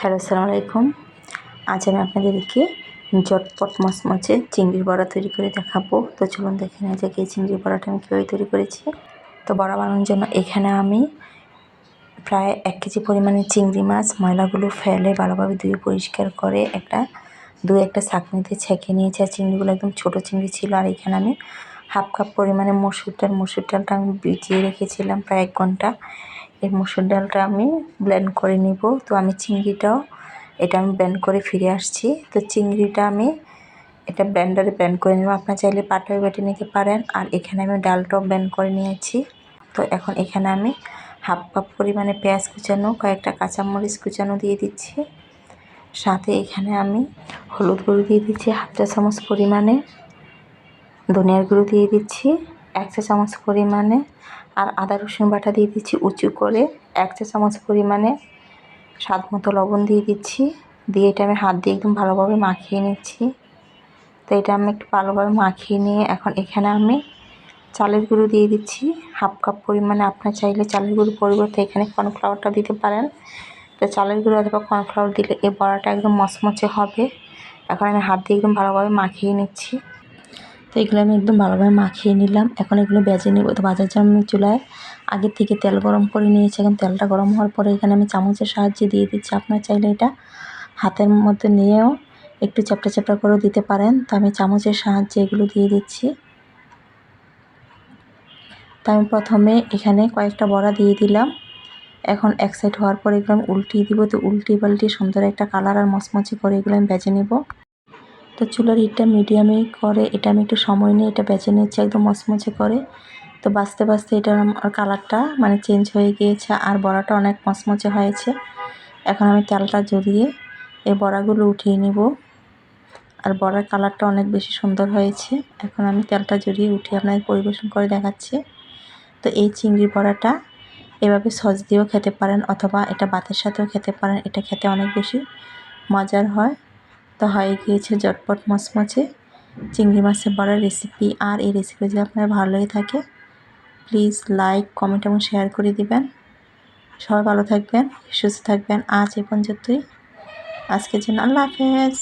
Hello, আসসালামু আলাইকুম। আজ আমি আপনাদেরকে জটপট মচমচে চিংড়ির বড়া তৈরি করে দেখাবো। তো চলুন দেখে নেওয়া যাক এই চিংড়ির বড়াটা আমি কীভাবে তৈরি করেছি। তো বড়া বানানোর জন্য এখানে আমি প্রায় এক কেজি পরিমাণে চিংড়ি মাছ ময়লাগুলো ফেলে ভালোভাবে ধুয়ে পরিষ্কার করে একটা দু একটা ছাঁকনিতে ছেঁকে নিয়েছি। আর চিংড়িগুলো একদম ছোটো চিংড়ি ছিল। আর এখানে আমি হাফ কাপ পরিমাণে মসুর ডাল, মসুর ডালটা আমি ভিজিয়ে রেখেছিলাম প্রায় এক ঘণ্টা। এই মসুর ডালটা আমি ব্লেন্ড করে নিব। তো আমি চিংড়িটাও এটা আমি ব্লেন্ড করে ফিরে আসছি। তো চিংড়িটা আমি এটা ব্লেন্ডারে ব্লেন্ড করে নেব। আপনার চাইলে পাটায় বেটে নিতে পারেন। আর এখানে আমি ডালটাও ব্লেন্ড করে নিয়েছি। তো এখন এখানে আমি হাফ কাপ পরিমাণে পেঁয়াজ কুচানো, কয়েকটা কাঁচামরিচ কুচানো দিয়ে দিচ্ছি। সাথে এখানে আমি হলুদ গুঁড়ো দিয়ে দিচ্ছি হাফ চা চামচ পরিমাণে। ধনিয়ার গুঁড়ো দিয়ে দিচ্ছি। এক চা চামচ পরিমাণে আর আদা রসুন বাটা দিয়ে দিচ্ছি উঁচু করে এক চা চামচ পরিমাণে স্বাদ মতো লবণ দিয়ে দিচ্ছি। দিয়ে এটা আমি হাত দিয়ে একদম ভালোভাবে মাখিয়ে নিচ্ছি। তো এটা আমি একটু ভালোভাবে মাখিয়ে নিয়ে এখন এখানে আমি চালের গুঁড়ো দিয়ে দিচ্ছি। হাফ কাপ পরিমাণে আপনার চাইলে চালের গুঁড়ো পরিবর্তে এখানে কর্নফ্লাওয়ারটা দিতে পারেন। তো চালের গুঁড়ো অথবা কর্নফ্লাওয়ার দিলে এই বড়াটা একদম মচমচে হবে। এখন আমি হাত দিয়ে একদম ভালোভাবে মাখিয়ে নিচ্ছি। তো এগুলো আমি একদম ভালোভাবে মাখিয়ে নিলাম। এখন এগুলো বেজে নেব। তো বাজার জন্য চুলায় আগের থেকে তেল গরম করে নিয়েছি। এখন তেলটা গরম হওয়ার পরে এখানে আমি চামচের সাহায্যে দিয়ে দিচ্ছি। আপনার চাইলে এটা হাতের মধ্যে নিয়েও একটু চ্যাপটা চ্যাপটা করেও দিতে পারেন। তো আমি চামচের সাহায্যে এগুলো দিয়ে দিচ্ছি। তো আমি প্রথমে এখানে কয়েকটা বড়া দিয়ে দিলাম। এখন এক সাইড হওয়ার পরে এগুলো উল্টিয়ে দিব। তো উল্টি পাল্টি সুন্দর একটা কালার আর মচমচে করে এগুলো আমি বেজে নেব। তো চুলার হিটটা মিডিয়ামে করে, এটা আমি একটু সময় নিয়ে এটা বেছে নিচ্ছি, একদম মচমচে করে। তো বাঁচতে বাঁচতে এটার আমার কালারটা মানে চেঞ্জ হয়ে গিয়েছে, আর বড়াটা অনেক মচমচে হয়েছে। এখন আমি তেলটা জড়িয়ে এই বড়াগুলো উঠিয়ে নিব। আর বড়ার কালারটা অনেক বেশি সুন্দর হয়েছে। এখন আমি তেলটা জড়িয়ে উঠিয়ে আপনাকে পরিবেশন করে দেখাচ্ছি। তো এই চিংড়ি বড়াটা এভাবে সস দিয়েও খেতে পারেন, অথবা এটা ভাতের সাথেও খেতে পারেন, এটা খেতে অনেক বেশি মজার হয়। তো হয়ে গিয়েছে জটপট মচমচে। চিংড়ি মাছের বড়ার রেসিপি আর এই রেসিপি যদি আপনার ভালো লেগে থাকে প্লিজ লাইক কমেন্ট এবং শেয়ার করে দিবেন। সবাই ভালো থাকবেন, সুস্থ থাকবেন। আজ এ পর্যন্তই। আজকের জন্য আল্লাহ হাফেজ।